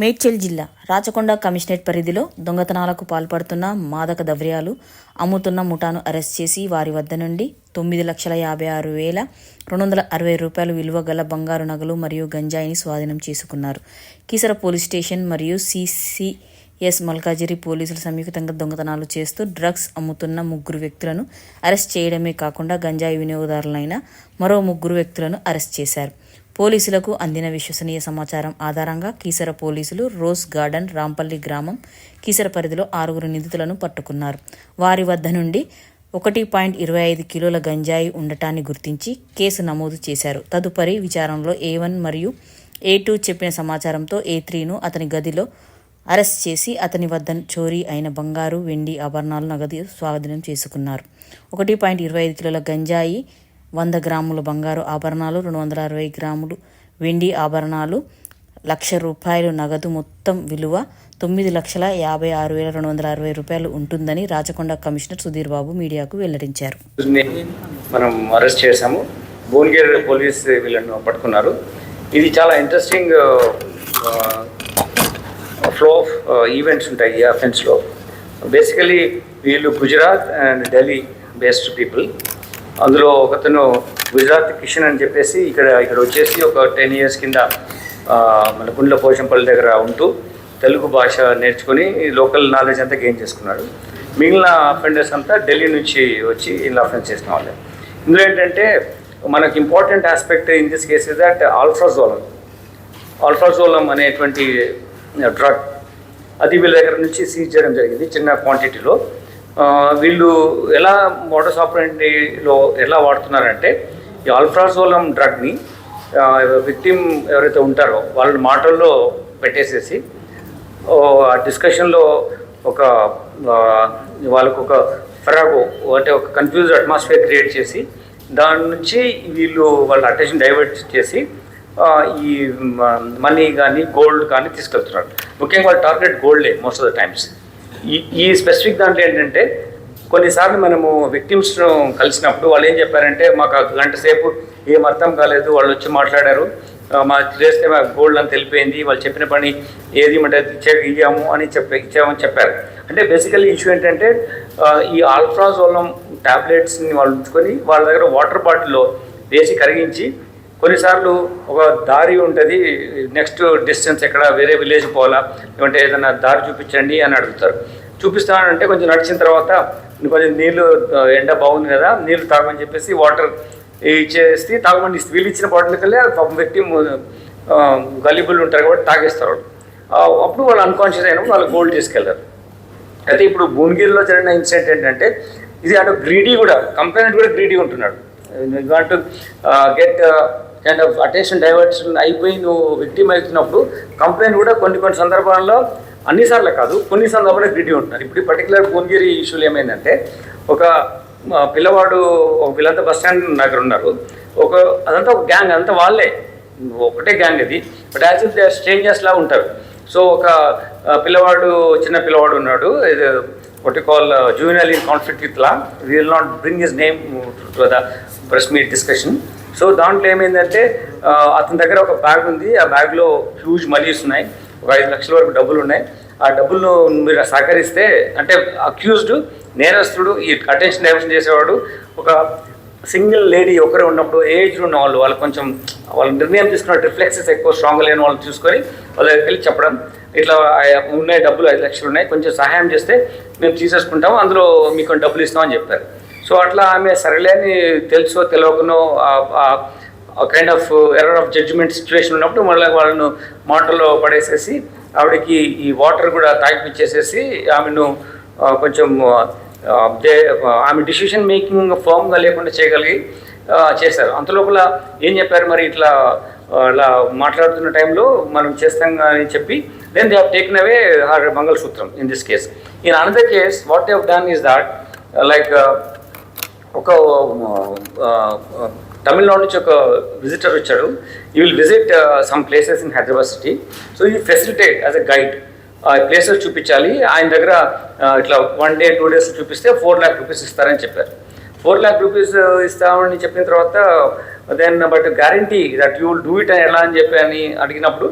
మేడ్చల్ జిల్లా రాచకొండ కమిషనరేట్ పరిధిలో దొంగతనాలకు పాల్పడుతున్న మాదక ద్రవ్యాలు అమ్ముతున్న ముఠాను అరెస్ట్ చేసి వారి వద్ద నుండి తొమ్మిది లక్షల యాభై ఆరు వేల రెండు వందల అరవై రూపాయలు విలువ గల బంగారు నగలు మరియు గంజాయిని స్వాధీనం చేసుకున్నారు. కీసర పోలీస్ స్టేషన్ మరియు సిసిఎస్ మల్కాజిరి పోలీసులు సంయుక్తంగా దొంగతనాలు చేస్తూ డ్రగ్స్ అమ్ముతున్న ముగ్గురు వ్యక్తులను అరెస్ట్ చేయడమే కాకుండా గంజాయి వినియోగదారులైన మరో ముగ్గురు వ్యక్తులను అరెస్ట్ చేశారు. పోలీసులకు అందిన విశ్వసనీయ సమాచారం ఆధారంగా కీసర పోలీసులు రోజ్ గార్డెన్ రాంపల్లి గ్రామం కీసర పరిధిలో ఆరుగురు నిందితులను పట్టుకున్నారు. వారి వద్ద నుండి ఒకటి పాయింట్ ఇరవై ఐదు కిలోల గంజాయి ఉండటాన్ని గుర్తించి కేసు నమోదు చేశారు. తదుపరి విచారణలో ఏ వన్ మరియు ఏ టూ చెప్పిన సమాచారంతో ఏ త్రీను అతని గదిలో అరెస్ట్ చేసి అతని వద్ద చోరీ అయిన బంగారు వెండి ఆభరణాలు నగదు స్వాధీనం చేసుకున్నారు. ఒకటి పాయింట్ ఇరవై ఐదు కిలోల గంజాయి వంద గ్రాముల బంగారు ఆభరణాలు రెండు వందల అరవై గ్రాములు వెండి ఆభరణాలు లక్ష రూపాయలు నగదు మొత్తం విలువ తొమ్మిది లక్షల యాభై ఆరు వేల రెండు వందల అరవై రూపాయలు ఉంటుందని రాచకొండ కమిషనర్ సుధీర్ బాబు మీడియాకు వెల్లడించారు. మనం అరెస్ట్ చేశాము. భువనగిరి పోలీస్ వీళ్ళను పట్టుకున్నారు. ఇది చాలా ఇంట్రెస్టింగ్ ఫ్లో ఆఫ్ ఈవెంట్స్ ఉంటాయి ఈ అఫెన్స్లో బేసికలీ వీళ్ళు Gujarat and Delhi based people అందులో ఒకతను గుజరాత్ కిషన్ అని చెప్పేసి ఇక్కడ ఇక్కడ వచ్చేసి ఒక టెన్ ఇయర్స్ కింద మన గుండ్ల పోషంపల్లి దగ్గర ఉంటూ తెలుగు భాష నేర్చుకొని లోకల్ నాలెడ్జ్ అంతా గెయిన్ చేసుకున్నాడు. మిగిలిన అఫెండర్స్ అంతా ఢిల్లీ నుంచి వచ్చి ఇలా అఫెన్స్ చేసిన వాళ్ళే. ఇందులో ఏంటంటే మనకి important aspect in this case is that alprazolam alprazolam అనేటువంటి డ్రగ్ అది వీళ్ళ దగ్గర నుంచి సీజ్ చేయడం జరిగింది చిన్న క్వాంటిటీలో వీళ్ళు ఎలా మోటర్స్ ఆపరేటిలో ఎలా వాడుతున్నారంటే ఈ ఆల్ఫ్రాజోలం డ్రగ్ని విక్టిమ్ ఎవరైతే ఉంటారో వాళ్ళ మాటల్లో పెట్టేసేసి ఆ డిస్కషన్లో ఒక వాళ్ళకు ఒక ఫెరాగో అంటే ఒక కన్ఫ్యూజ్ అట్మాస్ఫియర్ క్రియేట్ చేసి దాని నుంచి వీళ్ళు వాళ్ళ అటెన్షన్ డైవర్ట్ చేసి ఈ మనీ కానీ గోల్డ్ కానీ తీసుకెళ్తున్నారు. ముఖ్యంగా వాళ్ళ టార్గెట్ గోల్డే మోస్ట్ ఆఫ్ ద టైమ్స్. ఈ ఈ స్పెసిఫిక్ దాంట్లో ఏంటంటే కొన్నిసార్లు మనము విక్టిమ్స్ను కలిసినప్పుడు వాళ్ళు ఏం చెప్పారంటే మాకు గంట సేపు ఏం అర్థం కాలేదు వాళ్ళు వచ్చి మాట్లాడారు. మా చేస్తే మా గోల్డ్ అని తెలిపోయింది వాళ్ళు చెప్పిన పని ఏది అంటే ఇచ్చే ఇయ్యాము అని చెప్పి ఇచ్చామని చెప్పారు. అంటే బేసికల్లీ ఇష్యూ ఏంటంటే ఈ ఆల్ఫ్రాజోలం టాబ్లెట్స్ని వాళ్ళు ఉంచుకొని వాళ్ళ దగ్గర వాటర్ బాటిల్లో వేసి కరిగించి కొన్నిసార్లు ఒక దారి ఉంటుంది నెక్స్ట్ డిస్టెన్స్ ఎక్కడ వేరే విలేజ్ పోవాలా లేదంటే ఏదైనా దారి చూపించండి అని అడుగుతారు. చూపిస్తానంటే కొంచెం నడిచిన తర్వాత కొంచెం నీళ్ళు ఎండ బాగుంది కదా నీళ్ళు తాగమని చెప్పేసి వాటర్ ఇచ్చేసి తాగమని ఇస్తే వీళ్ళు ఇచ్చిన బాటిల్ కల్లా పాపం వ్యక్తి గలీబుల్ ఉంటారు కాబట్టి తాగేస్తారు. అప్పుడు వాళ్ళు అన్కాన్షియస్ అయినప్పుడు వాళ్ళు గోల్డ్ తీసుకెళ్తారు. అయితే ఇప్పుడు భువనగిరిలో జరిగిన ఇన్సిడెంట్ ఏంటంటే ఇది అటు గ్రీడీ కూడా కంపెనీ కూడా గ్రీడీ ఉంటున్నాడు. What get kind of attention diversion అయిపోయి నువ్వు విక్టిమ్ అవుతున్నప్పుడు కంప్లైంట్ కూడా కొన్ని కొన్ని సందర్భాల్లో అన్నిసార్లు కాదు కొన్ని సందర్భాల్లో గ్రీడీ ఉంటున్నారు ఇప్పుడు పర్టికులర్ భువనగిరి ఇష్యూలు ఏమైందంటే ఒక పిల్లవాడు ఒక వీళ్ళంతా బస్ స్టాండ్ దగ్గర ఉన్నారు. ఒక అదంతా ఒక గ్యాంగ్ అంతా వాళ్ళే. ఒకటే గ్యాంగ్ అది but as if they strangers లా ఉంటారు. సో ఒక పిల్లవాడు చిన్న పిల్లవాడు ఉన్నాడు. వాట్ ఒకటి call junior in conflict with law will not bring his name to the press meet discussion so దాంట్లో ఏమైందంటే అతని దగ్గర ఒక బ్యాగ్ ఉంది. ఆ బ్యాగ్లో హ్యూజ్ మనీస్ ఉన్నాయి. ఒక ఐదు లక్షల వరకు డబ్బులు ఉన్నాయి. ఆ డబ్బులను మీరు సహకరిస్తే అంటే అక్యూజ్డ్ నేరస్తుడు ఈ అటెన్షన్ డైవర్షన్ చేసేవాడు ఒక సింగిల్ లేడీ ఒకరే ఉన్నప్పుడు ఏజ్ ఉన్న వాళ్ళు వాళ్ళు కొంచెం వాళ్ళ నిర్ణయం తీసుకున్న రిఫ్లెక్సెస్ ఎక్కువ స్ట్రాంగ్ లేని వాళ్ళు చూసుకొని వాళ్ళ దగ్గరికి వెళ్ళి చెప్పడం. ఇట్లా ఉన్నాయి డబ్బులు ఐదు లక్షలు ఉన్నాయి. కొంచెం సహాయం చేస్తే మేము తీసేసుకుంటాం అందులో మీకు డబ్బులు ఇస్తామని చెప్పారు. సో అట్లా ఆమె సరేలే అని తెలుసో తెలియకనో kind of error of judgement situation ఉన్నప్పుడు మళ్ళీ వాళ్ళను మాటల్లో పడేసేసి ఆవిడకి ఈ వాటర్ కూడా తాగిపించేసేసి ఆమెను కొంచెం ఆమె డిసిషన్ మేకింగ్ ఫామ్గా లేకుండా చేయగలిగి చేశారు. అంతలోపల ఏం చెప్పారు మరి ఇట్లా అలా ఇలా మాట్లాడుతున్న టైంలో మనం చేస్తాం అని చెప్పి then they have taken away her మంగళసూత్రం in this case in another case what have done is that like ఒక తమిళనాడు నుంచి ఒక విజిటర్ వచ్చాడు. You will visit some places in Hyderabad city so you facilitate as a guide ఆ places చూపించాలి. ఆయన దగ్గర ఇట్లా వన్ డే టూ డేస్ చూపిస్తే ఫోర్ ల్యాక్ రూపీస్ ఇస్తారని చెప్పారు. ఫోర్ ల్యాక్ రూపీస్ ఇస్తామని చెప్పిన తర్వాత then but guarantee that you will do it ఎలా అని చెప్పి అని అడిగినప్పుడు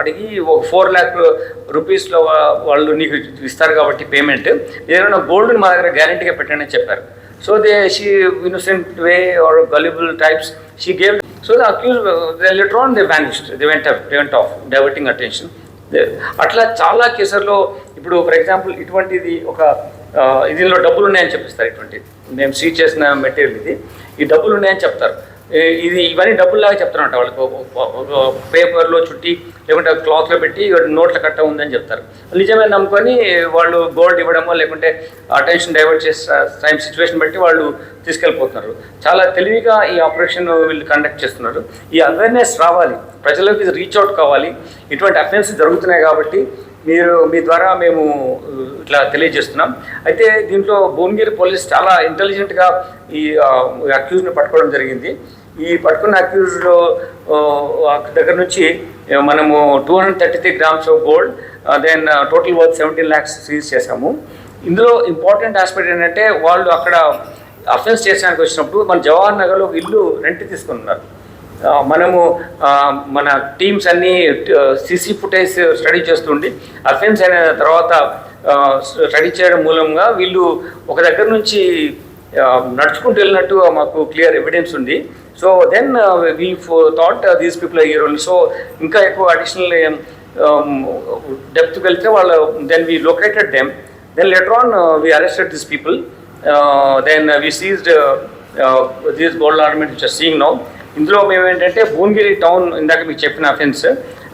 అడిగి ఒక ఫోర్ ల్యాక్ రూపీస్లో వాళ్ళు నీకు ఇస్తారు కాబట్టి పేమెంట్. ఏదైనా గోల్డ్ని మా దగ్గర గ్యారంటీగా పెట్టండి అని చెప్పారు. So they she innocent way or gullible types. She gave so the accused later on they vanished they went they went off diverting attention అట్లా చాలా కేసుల్లో ఇప్పుడు ఫర్ ఎగ్జాంపుల్ ఇటువంటిది ఒక దీనిలో డబ్బులు ఉన్నాయని చెప్పిస్తారు ఇటువంటిది. మేము సీజ్ చేసిన మెటీరియల్ ఇది. ఈ డబ్బులు ఉన్నాయని చెప్తారు. ఇది ఇవన్నీ డబ్బుల్లాగా చెప్తారంట వాళ్ళకి. పేపర్లో చుట్టి లేకుంటే క్లాత్లో పెట్టి నోట్ల కట్ట ఉందని చెప్తారు. నిజమే నమ్ముకొని వాళ్ళు గోల్డ్ ఇవ్వడమో లేకుంటే అటెన్షన్ డైవర్ట్ చేసే టైం సిచ్యువేషన్ బట్టి వాళ్ళు తీసుకెళ్ళిపోతున్నారు. చాలా తెలివిగా ఈ ఆపరేషన్ వీళ్ళు కండక్ట్ చేస్తున్నారు. ఈ అవేర్నెస్ రావాలి. ప్రజలకు ఇది రీచ్ అవుట్ కావాలి. ఇటువంటి అఫెన్స్ జరుగుతున్నాయి కాబట్టి మీరు మీ ద్వారా మేము ఇట్లా తెలియజేస్తున్నాం. అయితే దీంట్లో భువనగిరి పోలీస్ చాలా ఇంటెలిజెంట్గా ఈ అక్యూజ్ని పట్టుకోవడం జరిగింది. ఈ పట్టుకున్న అక్యూజ్లో దగ్గర నుంచి మనము two hundred thirty three grams of gold then total worth seventeen lakhs seize చేశాము. ఇందులో ఇంపార్టెంట్ ఆస్పెక్ట్ ఏంటంటే వాళ్ళు అక్కడ అఫెన్స్ చేసడానికి వచ్చినప్పుడు మన జవహర్ నగర్లో ఒక ఇల్లు రెంట్ తీసుకున్నారు. మనము మన టీమ్స్ అన్నీ సీసీ ఫుటేజ్ స్టడీ చేస్తుండి. అఫెన్స్ అయిన తర్వాత స్టడీ చేయడం మూలంగా వీళ్ళు ఒక దగ్గర నుంచి నడుచుకుంటూ వెళ్ళినట్టు మాకు క్లియర్ ఎవిడెన్స్ ఉంది. So then we thought these people అయ్యారు సో ఇంకా ఎక్కువ అడిషనల్ డెప్త్ um, um, వెళ్తే వాళ్ళు then we located them then later on we arrested this people then we seized these gold ornament which seeing now ఇందులో మేము ఏంటంటే Bhuvanagiri town ఇందాక మీకు చెప్పిన అఫెన్స్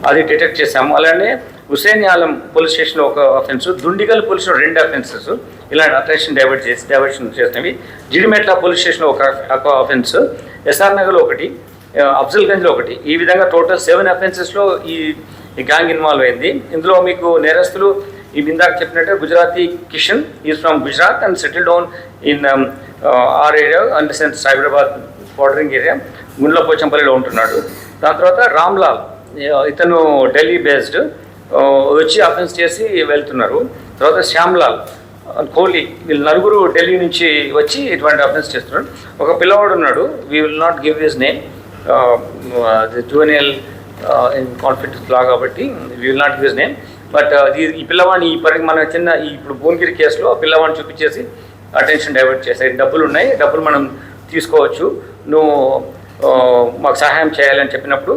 అది డిటెక్ట్ చేసాము అలానే హుసేన్ ఆలం పోలీస్ స్టేషన్లో ఒక అఫెన్స్ దుండిగల్ పోలీసులో రెండు అఫెన్సెస్ ఇలాంటి అటెన్షన్ డైవర్ట్ చేసి డైవర్షన్ చేసినవి. జిడిమెట్ల పోలీస్ స్టేషన్లో ఒక ఒక అఫెన్స్ ఎస్ఆర్ నగర్లో ఒకటి అఫ్జల్గంజ్లో ఒకటి. ఈ విధంగా టోటల్ సెవెన్ అఫెన్సెస్లో ఈ గ్యాంగ్ ఇన్వాల్వ్ అయింది. ఇందులో మీకు నేరస్తులు ఈ ఇందాక చెప్పినట్టే Gujarati Kishan is from Gujarat and settle down in our area and sense Cyberabad bordering area Gundla పోచంపల్లిలో ఉంటున్నాడు. దాని తర్వాత రామ్లాల్ ఇతను ఢిల్లీ బేస్డ్ వచ్చి అఫెన్స్ చేసి వెళ్తున్నారు. తర్వాత శ్యామ్లాల్ కోహ్లీ వీళ్ళు నలుగురు ఢిల్లీ నుంచి వచ్చి ఇటువంటి అఫెన్స్ చేస్తున్నారు. ఒక పిల్లవాడు ఉన్నాడు we will not give his name juvenile confidence law కాబట్టి we will not give his name but ఈ పిల్లవాడిని ఈ పరి మన చిన్న ఇప్పుడు భువనగిరి కేసులో పిల్లవాడిని చూపించేసి అటెన్షన్ డైవర్ట్ చేశాయి డబ్బులు ఉన్నాయి డబ్బులు మనం తీసుకోవచ్చు నువ్వు మాకు సహాయం చేయాలని చెప్పినప్పుడు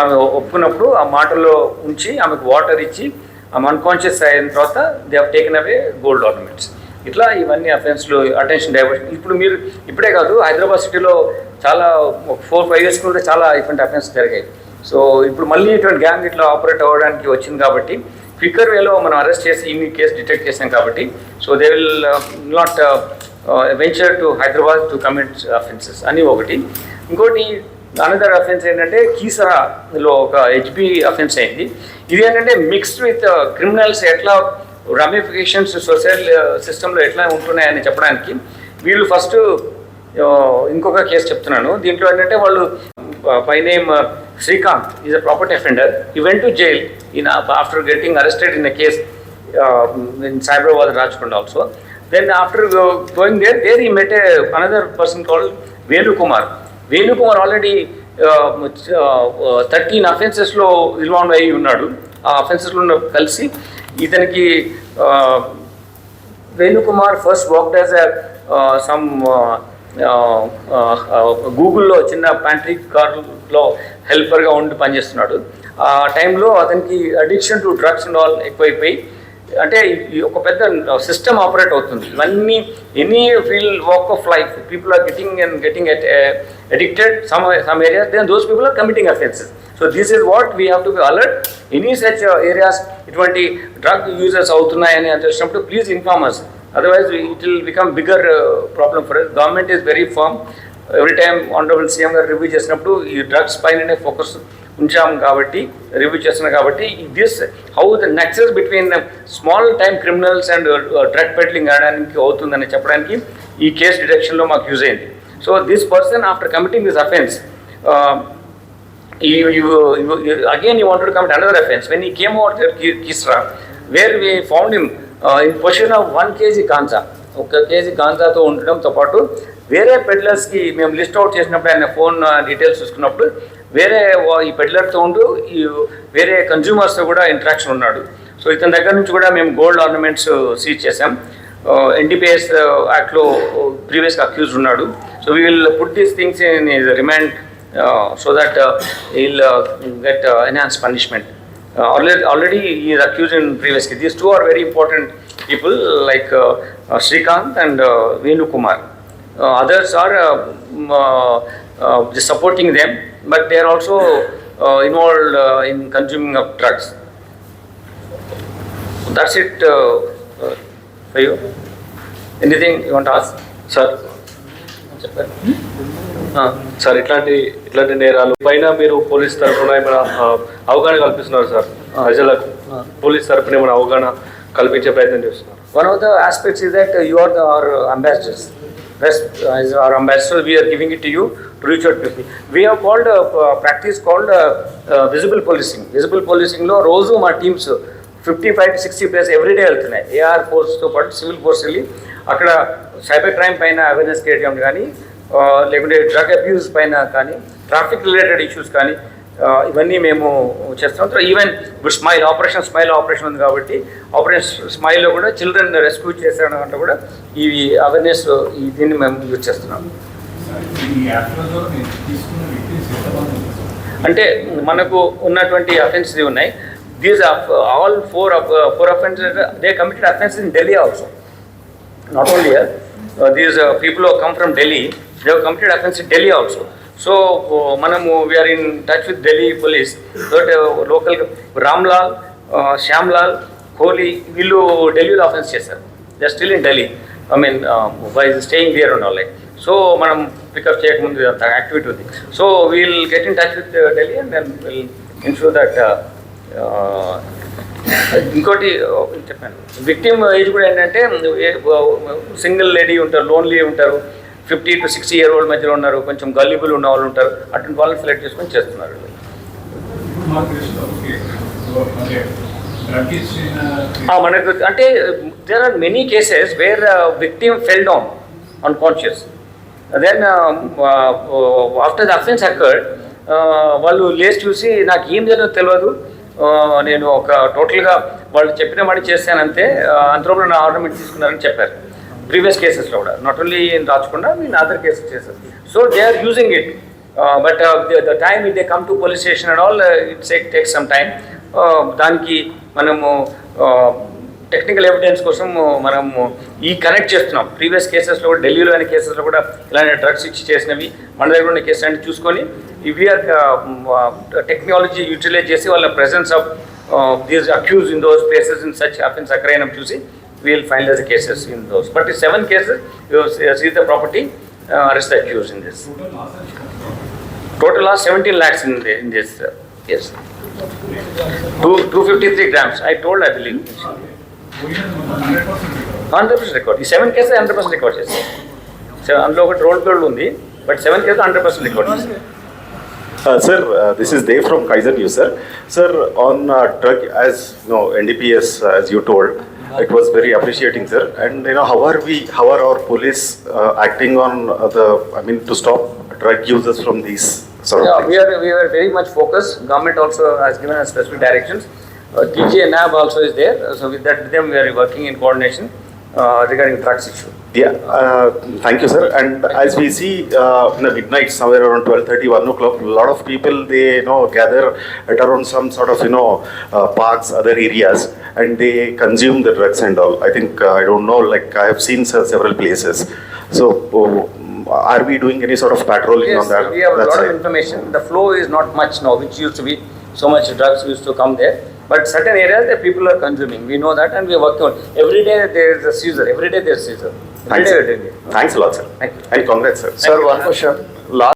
ఆమె ఒప్పుకున్నప్పుడు ఆ మాటల్లో ఉంచి ఆమెకు వాటర్ ఇచ్చి ఆమె అన్కాన్షియస్ అయిన తర్వాత they have taken away gold ornaments ఇట్లా ఇవన్నీ అఫెన్స్లు అటెన్షన్ డైవర్షన్ ఇప్పుడు మీరు ఇప్పుడే కాదు హైదరాబాద్ సిటీలో చాలా ఒక ఫోర్ ఫైవ్ ఇయర్స్ కూడా చాలా ఇటువంటి అఫెన్స్ జరిగాయి. సో ఇప్పుడు మళ్ళీ ఇటువంటి గ్యాంగ్ ఇట్లా ఆపరేట్ అవ్వడానికి వచ్చింది కాబట్టి క్విక్కర్ వేలో మనం అరెస్ట్ చేసి ఇన్ని కేసు డిటెక్ట్ చేసాం కాబట్టి so they will not venture to Hyderabad to commit offences అని ఒకటి. ఇంకోటి అనదర్ అఫెన్స్ ఏంటంటే కీసరాలో ఒక హెచ్బి అఫెన్స్ అయింది. ఇది ఏంటంటే మిక్స్డ్ విత్ క్రిమినల్స్ ఎట్లా రమిఫికేషన్స్ సోషల్ సిస్టంలో ఎట్లా ఉంటున్నాయని చెప్పడానికి వీళ్ళు ఫస్ట్ uh, ఇంకొక కేసు చెప్తున్నాను. దీంట్లో ఏంటంటే వాళ్ళు by name Srikanth is a property offender he went to jail in after getting arrested in a case in Cyberabad Rajkonda also then after going there there he met another person called Venukumar Venukumar already thirteen అఫెన్సెస్లో involve అయి ఉన్నాడు. ఆ అఫెన్సెస్లో కలిసి ఇతనికి Venukumar first worked as some గూగుల్లో చిన్న pantry కార్లో హెల్పర్గా ఉండి పనిచేస్తున్నాడు. ఆ టైంలో అతనికి addiction to drugs and all ఎక్కువైపోయి అంటే ఒక పెద్ద సిస్టమ్ ఆపరేట్ అవుతుంది. ఇవన్నీ any field walk of life people are getting and getting at addicted some some areas then those people are committing offences so this is what we have to be alert any such areas ఇటువంటి drug users అవుతున్నాయని అని తెలిసినప్పుడు please inform us otherwise it will become bigger problem for government is very firm every time honourable CM గారు review చేసినప్పుడు ఈ drugs పైననే focus ఉంచాం కాబట్టి రివ్యూ చేస్తున్నాం కాబట్టి this how the nexus between small time criminals and drug peddling ఆడడానికి అవుతుందని చెప్పడానికి ఈ కేసు డిటెక్షన్లో మాకు యూజ్ అయింది. So this person after committing this offence again you wanted commit another offence when he came out offense. When he came out in position of one KG కాన్సా ఒక KG గాంజాతో ఉండడంతో పాటు వేరే పెడ్లర్స్కి మేము లిస్ట్ అవుట్ చేసినప్పుడు ఆయన phone details చూసుకున్నప్పుడు వేరే వా- ఈ పెడ్లర్తో ఉంటూ ఈ వేరే కన్జ్యూమర్స్తో కూడా ఇంటరాక్షన్ ఉన్నాడు. సో ఇతని దగ్గర నుంచి కూడా మేము గోల్డ్ ఆర్నమెంట్స్ సీజ్ చేసాం ఎన్డీపీఎస్ యాక్ట్లో ప్రీవియస్గా అక్యూజ్ ఉన్నాడు. So we will put these things in his remand so that will get enhance punishment already already is accuse in in these two are very important people like Srikanth and Venukumar uh, uh. Uh, others are uh, mm, uh, uh, just supporting them, but they are also uh, involved uh, in consuming of drugs. That's it uh, uh, for you. Anything you want to ask? Sir Uh, sir ఇట్లాంటి ఇట్లాంటి నేరాలు పైన మీరు police తరఫున ఏమైనా అవగాహన కల్పిస్తున్నారు sir ప్రజలకు పోలీస్ తరఫున ఏమైనా అవగాహన కల్పించే ప్రయత్నం చేస్తున్నారు One of the aspects is that uh, you are the, our ambassadors. Rest, uh, as our ambassadors, we are giving it to you to reach out people. We have called a uh, practice called uh, uh, visible policing. Visible policing లో రోజు మా teams fifty five sixty places everyday వెళ్తున్నాయి AR ఫోర్స్తో పాటు civil force వెళ్ళి అక్కడ cyber crime పైన awareness create చేయడం కానీ ఆ, లేకుంటే డ్రగ్ అబ్యూస్ పైన కానీ ట్రాఫిక్ రిలేటెడ్ ఇష్యూస్ కానీ ఆ, ఇవన్నీ మేము చేస్తాం. తర్వాత ఈవెన్ ఇప్పుడు స్మైల్ ఆపరేషన్ స్మైల్ ఆపరేషన్ ఉంది కాబట్టి ఆపరేషన్ స్మైల్లో కూడా చిల్డ్రన్ రెస్క్యూ చేసడం అంటే కూడా ఈ అవేర్నెస్ ఈ దీన్ని మేము యూజ్ చేస్తున్నాం. అంటే మనకు ఉన్నటువంటి అఫెన్సెస్ ఉన్నాయి. These all four four offences they committed offences in Delhi also not only these people come from Delhi they committed offence in Delhi also so మనము we're in touch with Delhi police local Ramlal Shyamlal Kohli వీళ్ళు ఢిల్లీలో offence చేశారు. They still in Delhi I mean by staying there ఉన్న వాళ్ళే like so మనం pickup చేయకముందు అంత activity ఉంది. So we'll get in touch with Delhi and then will ensure that ఇంకోటి చెప్పాను. విక్టిమ్ ఏజ్ కూడా ఏంటంటే సింగిల్ లేడీ ఉంటారు లోన్లీ ఉంటారు. Fifty to sixty year old మధ్యలో ఉన్నారు. కొంచెం గల్లిబుల్ ఉన్న వాళ్ళు ఉంటారు. అటువంటి వాళ్ళని సెలెక్ట్ చేసుకొని చేస్తున్నారు. అంటే ఆ, మనకు అంటే there are many cases where victim fell down unconscious then after the offence occurred వాళ్ళు లేచి చూసి నాకు ఏం జరిగిందో తెలియదు నేను ఒక టోటల్గా వాళ్ళు చెప్పిన మాట చేశానంతే అంతలోపల నా ఆర్నమెంట్ తీసుకున్నారని చెప్పారు. ప్రీవియస్ కేసెస్లో కూడా. నాట్ ఓన్లీ ఇన్ రాచకుండా మీన్ అదర్ కేసెస్ చేశారు so they are using it but the time it they come to police station and all it's take some time దానికి మనము టెక్నికల్ ఎవిడెన్స్ కోసం మనము ఈ కనెక్ట్ చేస్తున్నాం. ప్రీవియస్ కేసెస్లో కూడా ఢిల్లీలో అయిన కేసెస్లో కూడా ఇలాంటి డ్రగ్స్ ఇచ్చి చేసినవి మన దగ్గర ఉన్న కేసెస్ అంటే చూసుకొని వీఆర్ టెక్నాలజీ యూటిలైజ్ చేసి వాళ్ళ presence of these accuse in those places in such offence అక్రైనం చూసి We'll finalise the cases in those but ఈ seven cases seize the property arrest the accused in this total loss Total loss 17 lakhs in, the, in this. Uh, yes. Two, 253 grams. I told, I believe. Hundred percent 100% record. ఈ seven cases hundred percent record చేస్తాం so అందులో ఒకటి roll gold ఉంది but seven cases hundred percent record చేస్తాం Uh, sir, uh, this is Dave from Kaiser News, sir. Sir, on uh, drug, as you know, NDPS, uh, as you told, it was very appreciating, sir. And you know, how are we? How are our police uh, acting on uh, the? I mean, to stop drug users from these sort of Yeah, things? we are, we are very much focused. Government also has given us specific directions. Uh, TG and NAB also is there. So with that, with them we are working in coordination uh, regarding drugs issue. Yeah, uh, thank you, sir. And as we see uh, in the midnight, somewhere around 12:30, 1 o'clock, a lot of people they you know gather at around some sort of you know uh, parks, other areas, and they consume the drugs and all. I think uh, I don't know, like I have seen se- several places. So, uh, are we doing any sort of patrolling on Yes, that? we have a lot of information. The flow is not much now, which used to be so much drugs used to come there. But certain areas the people are consuming, we know that, and we are working on. Every day there is a seizure. Every day there is seizure. Every Thanks, day sir. we are doing it. Thanks a lot, you. And congrats, sir. Thank Sir, you. one question. Last